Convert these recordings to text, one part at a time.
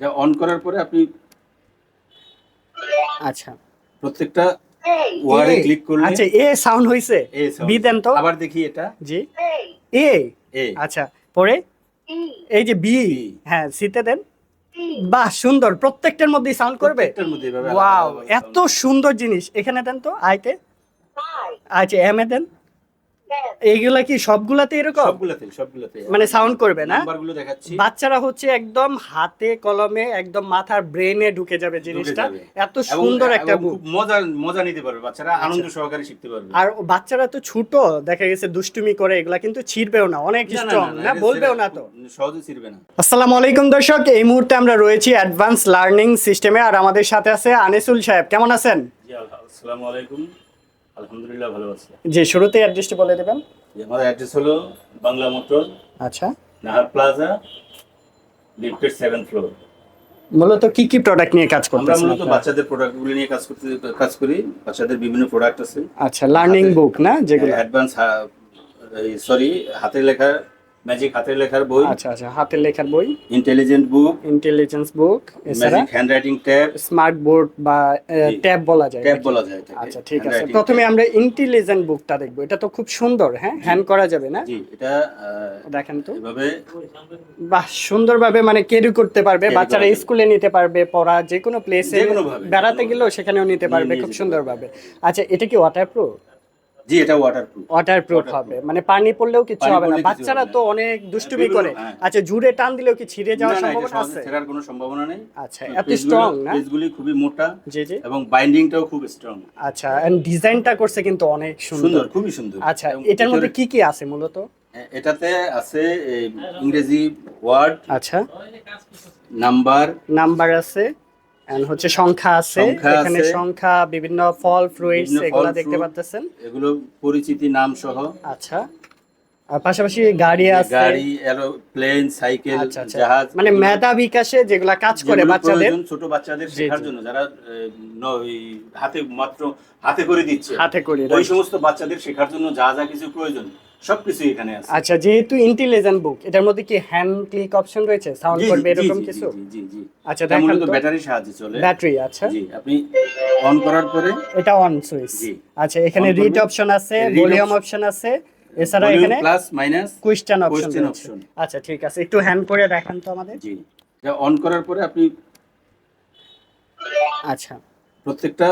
যা অন করার পরে আপনি আচ্ছা। প্রত্যেকটা ওয়ার্ডে এ, ক্লিক করলে আচ্ছা এ সাউন্ড হইছে। বি দেন তো। আবার দেখি এটা। জি। এ এ আচ্ছা পরে? এই যে বি। হ্যাঁ সিতে দেন। বাহ সুন্দর। প্রত্যেকটার মধ্যেই সাউন্ড করবে? প্রত্যেকটার মধ্যে এভাবে ওয়াও এত সুন্দর জিনিস। এখানে দেন তো আইতে আচ্ছা এম এ দেন। এইগুলা কি সবগুলাতে এরকম? সবগুলাতে সবগুলাতে। মানে সাউন্ড করবে না? নাম্বারগুলো দেখাচ্ছি। বাচ্চারা হচ্ছে একদম হাতে কলমে একদম মাথার ব্রেনে ঢুকে যাবে জিনিসটা। এত সুন্দর একটা বুক খুব মজা মজা নিতে পারবে বাচ্চারা আনন্দ সহকারে শিখতে পারবে। আর বাচ্চারা তো ছোট দেখা গেছে দুষ্টুমি করে এগুলা কিন্তু ছিড়বেও না অনেক স্ট্রং না, না বলবেও না তো। সহজে ছিড়বে না। আসসালামু আলাইকুম দর্শক এই মুহূর্তে আমরা রয়েছি অ্যাডভান্স লার্নিং সিস্টেমে আর আমাদের সাথে আছে আনিসুল সাহেব। কেমন আছেন? জি আসসালামু আলাইকুম। আলহামদুলিল্লাহ ভালো আছি। যে শুরুতে অ্যাড্রেসটি বলে দেবেন। জি, আমার অ্যাড্রেস হলো বাংলা মোটর আচ্ছা। নাহার প্লাজা লিফটের সেভেন ফ্লোর মূলত কি কি প্রোডাক্ট নিয়ে কাজ আমরা করতেছেন মূলত আপনারা? বাচ্চাদের প্রোডাক্টগুলো নিয়ে কাজ করতে কাজ করি। বাচ্চাদের বিভিন্ন প্রোডাক্ট আছে। আচ্ছা লার্নিং বুক না যেগুলো? অ্যাডভান্স সরি হাতের লেখা ম্যাজিক হাতের লেখার বই আচ্ছা আচ্ছা হাতের লেখার বই intelligent book intelligence book magic handwriting tab smart board বা ট্যাব বলা যায় ট্যাব বলা যায় আচ্ছা ঠিক আছে। প্রথমে। আমরা ইন্টেলিজেন্ট বুকটা দেখব। এটা তো খুব সুন্দর হ্যাঁ? হ্যান্ড করা যাবে না? জি এটা দেখেন তো। এভাবে বাহ সুন্দরভাবে মানে ক্যারি করতে পারবে বাচ্চারা স্কুলে নিতে পারবে পড়া যে কোনো প্লেসে বেড়াতে গেলেও সেখানেও নিতে পারবে খুব সুন্দরভাবে। আচ্ছা এটা কি ওয়াটারপ্রুফ জি এটা ওয়াটারপ্রুফ ওয়াটারপ্রুফ হবে। মানে পানি পড়লেও কিছু হবে না। বাচ্চারা তো অনেক দুষ্টুমি করে। হ্যাঁ। আচ্ছা জুড়ে টান দিলেও কি ছিঁড়ে যাওয়ার সম্ভাবনা আছে? ছেঁড়ার কোনো সম্ভাবনা নেই। আচ্ছা এত স্ট্রং না? পেজগুলি খুবই মোটা জি জি। এবং বাইন্ডিংটাও খুব স্ট্রং আচ্ছা এন্ড ডিজাইনটা করছে কিন্তু অনেক সুন্দর। খুবই সুন্দর। আচ্ছা এটার মধ্যে কি কি আছে মূলত? এটাতে আছে ইংরেজি ওয়ার্ড আচ্ছা। নাম্বার নাম্বার আছে। হচ্ছে সংখ্যা আছে এখানে সংখ্যা বিভিন্ন ফল ফ্রুইটস এগুলো দেখতে। পাচ্ছেন এগুলো পরিচিতি নাম সহ আচ্ছা। আর পাশাপাশি গাড়ি আছে। গাড়ি এরোপ্লেন সাইকেল আচ্ছা আচ্ছা। জাহাজ মানে মেধা বিকাশে যেগুলা কাজ করে বাচ্চাদের। ছোট বাচ্চাদের শেখার জন্য যারা হাতে মাত্র হাতে করে দিচ্ছে। হাতে করে ওই সমস্ত বাচ্চাদের শেখার জন্য যা যা কিছু প্রয়োজন সবকিছু এখানে আছে। আচ্ছা যেহেতু ইন্টেলিজেন্ট বুক এটার মধ্যে কি হ্যান্ড ক্লিক অপশন রয়েছে? সাউন্ড করবে এরকম কিছু? জি, জি। আচ্ছা দেখেন তো। ব্যাটারির সাহায্যে চলে। ব্যাটারি আচ্ছা। জি আপনি অন করার পরে এটা অন সুইচ জি। আচ্ছা এখানে রিড অপশন আছে ভলিউম অপশন আছে। এছাড়া এখানে প্লাস মাইনাস কোয়েশ্চেন অপশন আচ্ছা ঠিক আছে একটু হ্যান্ড করে দেখান তো আমাদের। জি অন করার পরে আপনি আচ্ছা। প্রত্যেকটা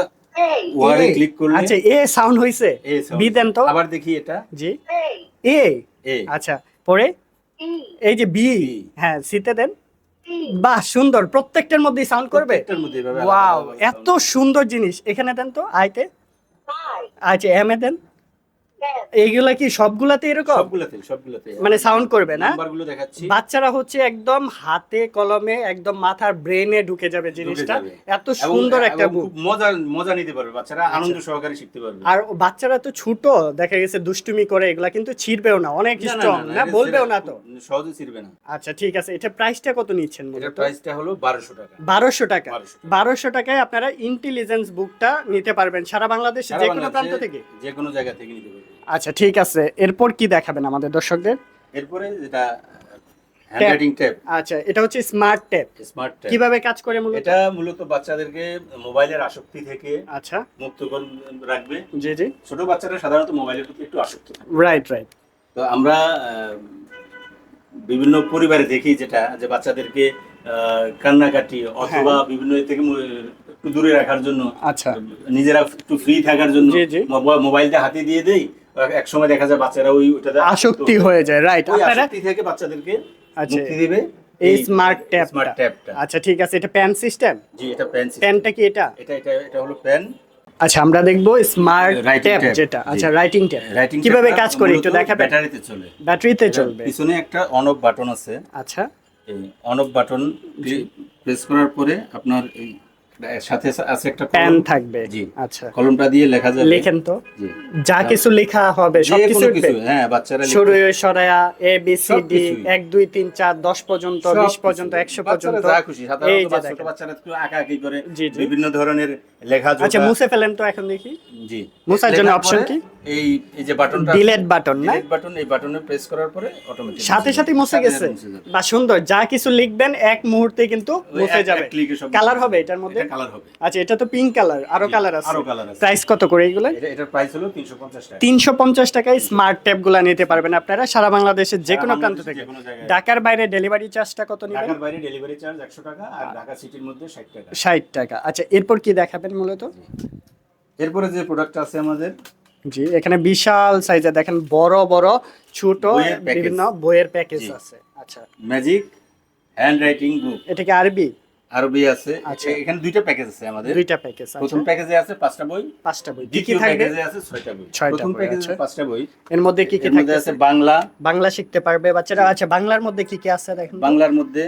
ওয়ার্ডে এ, ক্লিক করলে আচ্ছা এ সাউন্ড হইছে। এ বি দেন তো। আবার দেখি এটা। জি। এ এ আচ্ছা পরে? এই যে বি। হ্যাঁ সিতে দেন। বাহ সুন্দর। প্রত্যেকটার মধ্যেই সাউন্ড করবে? প্রত্যেকটার মধ্যে ওয়াও এত সুন্দর জিনিস। এখানে দেন তো আইতে আচ্ছা এম এ দেন। এইগুলা কি সবগুলাতে এরকম? সবগুলোতে সবগুলোতে মানে সাউন্ড করবে না? নাম্বারগুলো দেখাচ্ছি। বাচ্চারা হচ্ছে একদম হাতে কলমে একদম মাথার ব্রেনে ঢুকে যাবে জিনিসটা। এত সুন্দর একটা বুক খুব মজা মজা নিতে পারবে বাচ্চারা আনন্দ সহকারে শিখতে পারবে। আর বাচ্চারা তো ছোট দেখা গেছে দুষ্টুমি করে এগুলা কিন্তু ছিড়বেও না অনেক স্ট্রং না, বলবেও না তো। সহজে ছিড়বে না। আচ্ছা ঠিক আছে এটা প্রাইসটা কত নিচ্ছেন মূলত? প্রাইসটা হলো বারোশো টাকা। বারোশো টাকা। 1200 টাকায় আপনারা ইন্টেলিজেন্স বুকটা নিতে পারবেন সারা বাংলাদেশে যে কোনো প্রান্ত থেকে। যে কোনো জায়গা থেকে নিতে পারবে। আচ্ছা ঠিক আছে। এরপর কি দেখাবেন আমাদের দর্শকদের? এরপরে যেটা হ্যান্ডরাইটিং ট্যাব আচ্ছা এটা হচ্ছে স্মার্ট ট্যাব স্মার্ট ট্যাব কীভাবে কাজ করে মূলত? এটা মূলত বাচ্চাদেরকে মোবাইলের আসক্তি থেকে আচ্ছা। মুক্ত রাখবে। জি জি। ছোট বাচ্চারা সাধারণত মোবাইলের প্রতি একটু আসক্ত। রাইট রাইট তো আমরা বিভিন্ন পরিবারে দেখি যেটা যে বাচ্চাদেরকে কান্নাকাটি অথবা বিভিন্ন থেকে একটু দূরে রাখার জন্য আচ্ছা। নিজেরা একটু ফ্রি থাকার জন্য। মোবাইলটা হাতে দিয়ে দেই। এক সময় দেখা যায় বাচ্চারা ওই ওটাতে আসক্তি হয়ে যায় রাইট আপনারা থেকে বাচ্চাদেরকে আচ্ছা, মুক্তি দিবে এই স্মার্ট ট্যাব স্মার্ট ট্যাবটা আচ্ছা ঠিক আছে এটা প্যান সিস্টেম জি এটা পেন প্যানটা কি এটা? এটা এটা এটা হলো পেন আচ্ছা আমরা দেখব স্মার্ট ট্যাব যেটা। আচ্ছা রাইটিং ট্যাব রাইটিং কীভাবে কাজ করে একটু দেখাবেন? ব্যাটারিতে চলে। ব্যাটারিতে চলবে। পিছনে একটা অন অফ বাটন আছে। আচ্ছা। এই অন অফ বাটন প্রেস করার পরে আপনার এই সাথে আছে একটা পেন থাকবে। জি। আচ্ছা। কলমটা দিয়ে লেখা যাবে। লেখেন তো। যা কিছু লেখা হবে হ্যাঁ বাচ্চারা শুরু সরায়া এ বি সি ডি সবকিছুই। এক দুই তিন চার দশ পর্যন্ত সব বিশ কিছু। পর্যন্ত একশো বাচ্চারা পর্যন্ত। যা খুশি। সাধারণত ছোট বাচ্চারা একটু আঁকাআঁকি করে। বিভিন্ন ধরনের লেখা আচ্ছা মুছে ফেলেন তো এখন দেখি। জি। মুছার জন্য পরে কি? এই এই যে বাটনটা ডিলেট বাটন না? ডিলেট বাটন এই বাটনে প্রেস করার পরে অটোমেটিক সাথে সাথে মুছে গেছে। বা সুন্দর যা কিছু লিখবেন এক মুহূর্তে কিন্তু মুছে যাবে। কালার হবে এটার মধ্যে? কালার হবে। আচ্ছা এটা তো পিঙ্ক কালার আরও কালার আছে। আরও colour আছে। প্রাইস কত করে এগুলো? এটা এটার প্রাইস হলো 350 টাকা। তিনশো পঞ্চাশ টাকায় স্মার্ট ট্যাবগুলা নিতে পারবেন আপনারা। সারা বাংলাদেশের যে কোনো প্রান্ত থেকে। ঢাকার বাইরে ডেলিভারি চার্জটা কত নেবেন? ঢাকার বাইরে ডেলিভারি চার্জ 100 টাকা আর ঢাকা সিটির মধ্যে 60 টাকা। ষাট টাকা। আচ্ছা এরপর কি দেখাবেন মূলত? এরপরে যে প্রোডাক্ট আছে আমাদের। জি এখানে বিশাল সাইজে দেখেন বড় বড় ছোট বিভিন্ন বইয়ের প্যাকেজ আছে। আচ্ছা। ম্যাজিক হ্যান্ড রাইটিং বুক এটা কি আরবি? আরবি আছে। আচ্ছা। এখানে দুইটা প্যাকেজ আছে আমাদের। দুইটা প্যাকেজ আছে। প্রথম প্যাকেজে আছে পাঁচটা বই। পাঁচটা বই। কি কি দ্বিতীয় থাকবে? প্যাকেজে আছে ছয়টা বই। প্রথম প্যাকেজে পাঁচটা বই। এর মধ্যে কি কি থাকবে আছে বাংলা। বাংলা শিখতে পারবে। বাচ্চারা আচ্ছা বাংলার মধ্যে কি কি আছে দেখেন বাংলার মধ্যে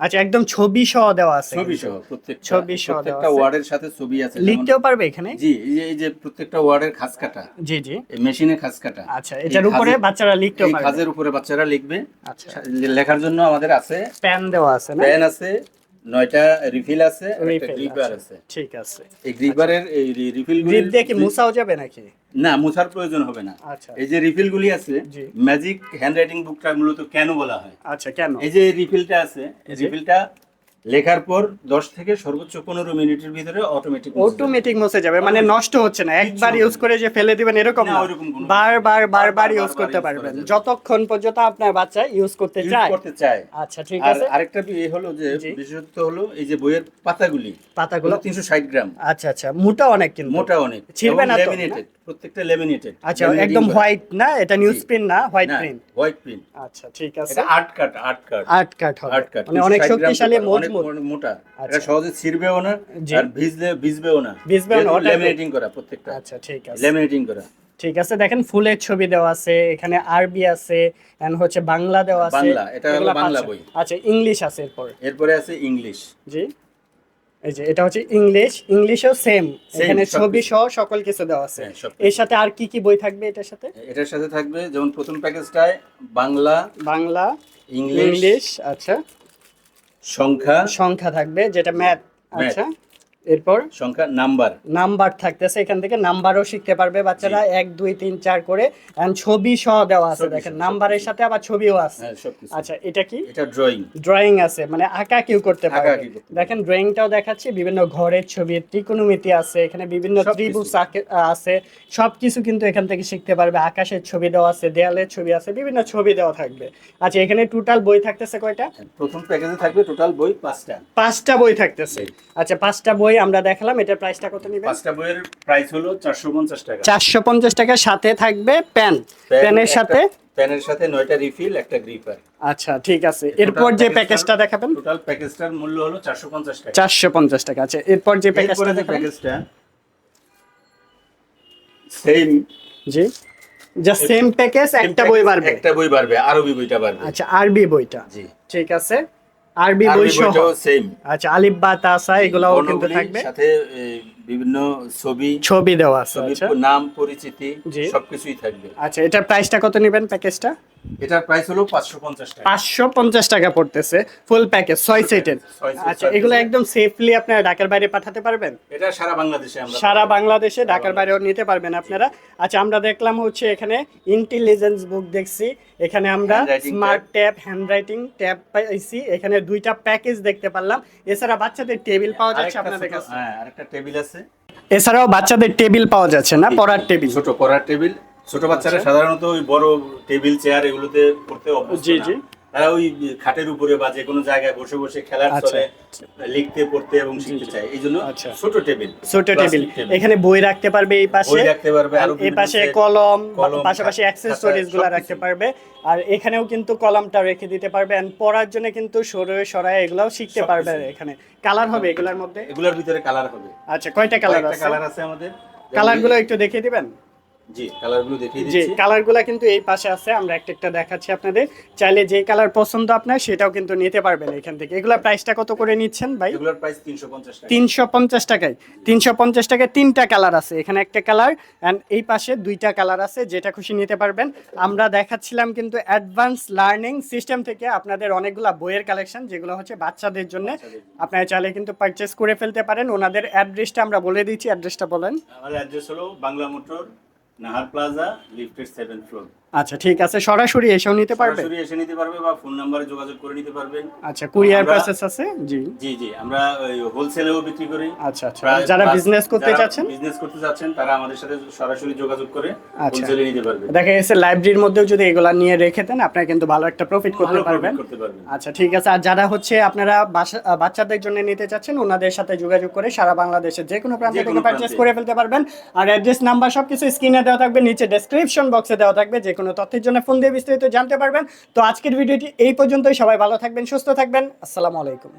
আচ্ছা একদম ছবি সহ দেওয়া আছে ছবি সহ প্রত্যেকটা। ছবি সহ প্রত্যেকটা। ওয়ার্ডের সাথে ছবি আছে। লিখতেও পারবে এখানে? জি এই যে প্রত্যেকটা ওয়ার্ডের খাস কাটা। জি জি। এই মেশিনে খাস কাটা। আচ্ছা এটার উপরে বাচ্চারা লিখতেও এই পারবে। খাজের উপরে বাচ্চারা লিখবে। আচ্ছা। লেখার জন্য আমাদের আছে পেন দেওয়া আছে না? পেন আছে। নয়টা রিফিল আছে একটা গ্রিপার আছে। ঠিক আছে। এই গ্রিপারের এই রিফিল গ্রিপ দেখে মুছাও যাবে নাকি? না মুছার প্রয়োজন হবে না। আচ্ছা। এই যে রিফিল গুলি আছে। ম্যাজিক হ্যান্ডরাইটিং বুকটা মূলত কেন বলা হয়? আচ্ছা কেন? এই যে রিফিলটা আছে রিফিলটা লেখার পর 10 থেকে সর্বোচ্চ 15 মিনিটের ভিতরে অটোমেটিক অটোমেটিক মুছে যাবে মানে নষ্ট হচ্ছে না। একবার ইউজ করে যে ফেলে দিবেন এরকম না, বারবার বারবার ইউজ করতে পারবেন। যতক্ষণ পর্যন্ত আপনার বাচ্চা ইউজ করতে চায়। করতে চায়। আচ্ছা ঠিক আছে। আর আরেকটা বি- এ হলো যে বিশেষত্ব হলো এই যে বইয়ের পাতাগুলি পাতাগুলো হলো 360 গ্রাম। আচ্ছা আচ্ছা। মোটা অনেক কিন্তু। মোটা অনেক ছিঁড়বে না তো, লেমিনেটেড প্রত্যেকটা লেমিনেটেড আচ্ছা একদম হোয়াইট না? এটা নিউজ প্রিন্ট না? হোয়াইট প্রিন্ট হোয়াইট প্রিন্ট আচ্ছা ঠিক আছে। এটা আর্ট কাট আর্ট কাট আট কাট হবে। আর্ট কাট মানে অনেক শক্তিশালী মজবুত। মোটা। আচ্ছা। এটা সহজে ছিড়বেও না আর ভিজলে ভিজবেও না। ভিজবেও না, লেমিনেটিং করা প্রত্যেকটা। আচ্ছা ঠিক আছে। লেমিনেটিং করা। ঠিক আছে দেখেন ফুলের ছবি দেওয়া আছে এখানে আরবি আছে এন্ড হচ্ছে বাংলা দেওয়া আছে। বাংলা, এটা হলো বাংলা বই। আচ্ছা ইংলিশ আছে এরপর। এরপরে আছে ইংলিশ জি। এই যে এটা হচ্ছে ইংলিশ ইংলিশও সেম এখানে ছবি সহ সকল কিছু দেওয়া আছে। হ্যাঁ, এর সাথে আর কি কি বই থাকবে এটার সাথে? এটার সাথে থাকবে যেমন প্রথম প্যাকেজটায় বাংলা বাংলা ইংলিশ ইংলিশ আচ্ছা। সংখ্যা। সংখ্যা থাকবে যেটা ম্যাথ আচ্ছা। এরপর? সংখ্যা নাম্বার। নাম্বার থাকতেছে এখান থেকে নাম্বারও শিখতে পারবে বাচ্চারা। এক দুই তিন চার করে। ছবি সহ দেওয়া আছে দেখেন নাম্বারের সাথে আবার ছবিও আছে। হ্যাঁ আচ্ছা এটা কি? এটা ড্রয়িং ড্রয়িং আছে মানে আঁকা কেউ করতে আঁকাআঁকি দেখেন ড্রয়িংটাও দেখাচ্ছি বিভিন্ন ঘরের ছবি ত্রিকোণমিতি আছে এখানে বিভিন্ন। ত্রিভুজ আছে। সবকিছু কিন্তু এখান থেকে শিখতে পারবে। আকাশের ছবি দেওয়া আছে দেয়ালের ছবি আছে বিভিন্ন ছবি দেওয়া থাকবে। আচ্ছা এখানে টোটাল বই থাকতেছে কয়টা? প্রথম প্যাকেজে থাকবে টোটাল বই পাঁচটা। পাঁচটা বই থাকতেছে। আচ্ছা পাঁচটা বই আমরা দেখালাম এটার প্রাইসটা কত নিবেন? পাঁচটা বইয়ের প্রাইস হলো চারশো পঞ্চাশ টাকা। চারশো পঞ্চাশ টাকার সাথে থাকবে পেনের একটা- সাথে? পেনের সাথে নয়টা রিফিল একটা গ্রিপার আচ্ছা ঠিক আছে। এরপর যে প্যাকেজটা দেখাবেন? টোটাল প্যাকেজটার মূল্য হলো চারশো পঞ্চাশ টাকা। চারশো পঞ্চাশ টাকা আছে এরপর যে প্যাকেজটা দেখাবেন? প্যাকেজটা সেম জি। জাস্ট সেম প্যাকেজ একটা বই বাড়বে? একটা বই বাড়বে আরবি বইটা বাড়বে। আচ্ছা আরবি বইটা। জি। ঠিক আছে। আরবি বই সহ সেম আচ্ছা আলিফ বা তাসা এগুলাও কিন্তু থাকবে। সাথে বিভিন্ন ছবি ছবি দেওয়া আছে আচ্ছা। নাম পরিচিতি সবকিছুই থাকবে। আচ্ছা এটার প্রাইসটা কত নেবেন প্যাকেজটা এটার প্রাইস হলো টাকা। পড়তেছে ফুল প্যাকেজ ছয় সেটের আচ্ছা এগুলো একদম সেফলি আপনারা ঢাকার বাইরে পাঠাতে পারবেন? এটা সারা বাংলাদেশে আমরা সারা বাংলাদেশে ঢাকার বাইরেও নিতে পারবেন আপনারা। আচ্ছা আমরা দেখলাম হচ্ছে এখানে ইন্টেলিজেন্স বুক দেখছি। এখানে আমরা স্মার্ট ট্যাব হ্যান্ডরাইটিং ট্যাব পাইছি। এখানে দুইটা প্যাকেজ দেখতে পারলাম। এছাড়া বাচ্চাদের টেবিল পাওয়া যাচ্ছে আপনাদের কাছে। হ্যাঁ আরেকটা টেবিল আছে। এছাড়াও বাচ্চাদের টেবিল পাওয়া যাচ্ছে না পড়ার টেবিল। ছোট পড়ার টেবিল। ছোট বাচ্চারা সাধারণত ওই বড় টেবিল চেয়ার এগুলোতে পড়তে অভ্যস্ত জি, জি। তারা ওই খাটের উপরে বা যে কোনো জায়গায় বসে বসে খেলার আচ্ছা। চলে লিখতে পড়তে এবং শিখতে চায়। এই জন্য আচ্ছা। ছোট টেবিল ছোট টেবিল। এখানে বই রাখতে পারবে এই পাশে। বই রাখতে পারবে আরও এই পাশে কলম পাশাপাশি অ্যাক্সেসরিজগুলো রাখতে পারবে। আর এখানেও কিন্তু কলমটা রেখে দিতে পারবে। And পড়ার জন্য কিন্তু সরয়ে সরায় এগুলাও শিখতে। পারবে এখানে। কালার হবে এগুলোর মধ্যে? এগুলোর ভিতরে কালার হবে। আচ্ছা কয়টা কালার আছে? কালার আছে আমাদের। কালারগুলো একটু দেখিয়ে দিবেন? জি কালারগুলো দেখিয়ে যে দিচ্ছি। কালারগুলো কিন্তু এই পাশে আছে আমরা একটা একটা দেখাচ্ছি আপনাদের। চাইলে যে কালার পছন্দ আপনার সেটাও কিন্তু নিতে পারবেন এখান থেকে। এগুলা প্রাইসটা কত করে নিচ্ছেন ভাই? এগুলোর প্রাইস টাকা। টাকায়। তিনটা কালার আছে। এখানে একটা কালার এই পাশে দুইটা কালার আছে যেটা খুশি নিতে পারবেন। আমরা দেখাচ্ছিলাম কিন্তু অ্যাডভান্স লার্নিং সিস্টেম থেকে আপনাদের অনেকগুলা বইয়ের কালেকশন যেগুলো হচ্ছে বাচ্চাদের জন্য। আপনারা চাইলে কিন্তু পারচেস করে ফেলতে পারেন। ওনাদের অ্যাড্রেসটা আমরা বলে দিচ্ছি। অ্যাড্রেসটা বলেন। আমাদের অ্যাড্রেস হলো বাংলা মোটর নাহার প্লাজা লিফটের সেভেন ফ্লোর। আচ্ছা ঠিক আছে সরাসরি এসেও নিতে পারবে? সরাসরি এসে নিতে পারবে বা ফোন নাম্বারে যোগাযোগ করে নিতে পারবেন আচ্ছা কুরিয়ার প্রসেস আছে? জি। জি জি আমরা হোলসেলেও বিক্রি করি। আচ্ছা আচ্ছা। যারা বিজনেস করতে চাচ্ছেন? বিজনেস করতে চাচ্ছেন তারা আমাদের সাথে সরাসরি যোগাযোগ করে আচ্ছা। হোলসেলে নিতে পারবে। দেখা গেছে লাইব্রেরির মধ্যেও যদি এগুলা নিয়ে রেখে দেন আপনারা কিন্তু ভালো একটা প্রফিট করতে পারবেন। আচ্ছা ঠিক আছে। আর যারা হচ্ছে আপনারা বাচ্চাদের জন্য নিতে চাচ্ছেন ওনাদের সাথে যোগাযোগ করে সারা বাংলাদেশের যে কোনো প্রান্ত থেকে কোনো পারচেস করে ফেলতে পারবেন। আর অ্যাড্রেস নাম্বার সবকিছু স্ক্রিনে দেওয়া থাকবে নিচে ডেসক্রিপশন বক্সে দেওয়া থাকবে যে কোনো তথ্যের জন্য ফোন দিয়ে বিস্তারিত জানতে পারবেন। তো আজকের ভিডিওটি এই পর্যন্তই। সবাই ভালো থাকবেন, সুস্থ থাকবেন। আসসালামু আলাইকুম।